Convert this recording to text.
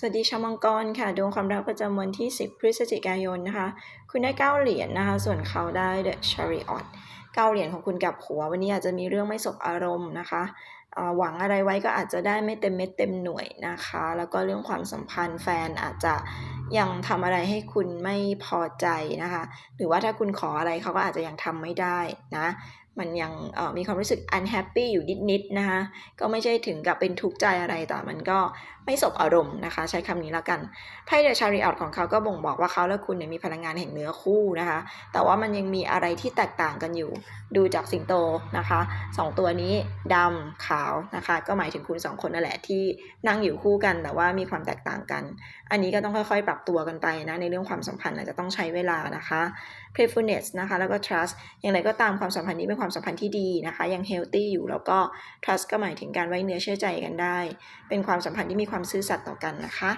สวัสดีชาวมังกรค่ะดวงความรักประจำวันที่ 10 พฤศจิกายนนะคะ คุณได้ 9 เหรียญนะคะ ส่วนเขาได้ The Chariot 9เหรียญของคุณกับหัว วันนี้อาจจะมีเรื่องไม่สบอารมณ์นะคะหวังอะไรไว้ก็อาจจะได้ไม่เต็มเม็ดเต็มหน่วยนะคะ แล้วก็เรื่องความสัมพันธ์แฟนอาจจะยังทำอะไรให้คุณไม่พอใจนะคะ หรือว่าถ้าคุณขออะไรเขาก็อาจจะยังทำไม่ได้นะ มันยังมีความรู้สึก unhappy อยู่นิดๆนะคะก็ไม่ใช่ถึงกับเป็นทุกข์ใจอะไรแต่มันก็ไม่สบอารมณ์นะคะ ใช้คำนี้แล้วกันไพ่เดอะชาริออตของเขาก็บ่งบอกว่าเขาและคุณเนี่ยมีพลังงานแห่งเนื้อคู่นะคะ แต่ว่ามันยังมีอะไรที่แตกต่างกันอยู่ ดูจากสิงโตนะคะสองตัวนี้ดำขาวนะคะ ก็หมายถึงคุณสองคนนั่นแหละที่นั่งอยู่คู่กัน แต่ว่ามีความแตกต่างกัน อันนี้ก็ต้องค่อยๆ ปรับตัวกันไปนะในเรื่องความสัมพันธ์อาจจะต้องใช้เวลานะคะ playfulness นะคะแล้วก็ trust อย่างไรก็ตามความสัมพันธ์นี้เป็นความความสัมพันธ์ที่ดีนะคะ ยังเฮลตี้อยู่แล้วก็ trust ก็หมายถึงการไว้เนื้อเชื่อใจกันได้ เป็นความสัมพันธ์ที่มีความซื่อสัตย์ต่อกันนะคะ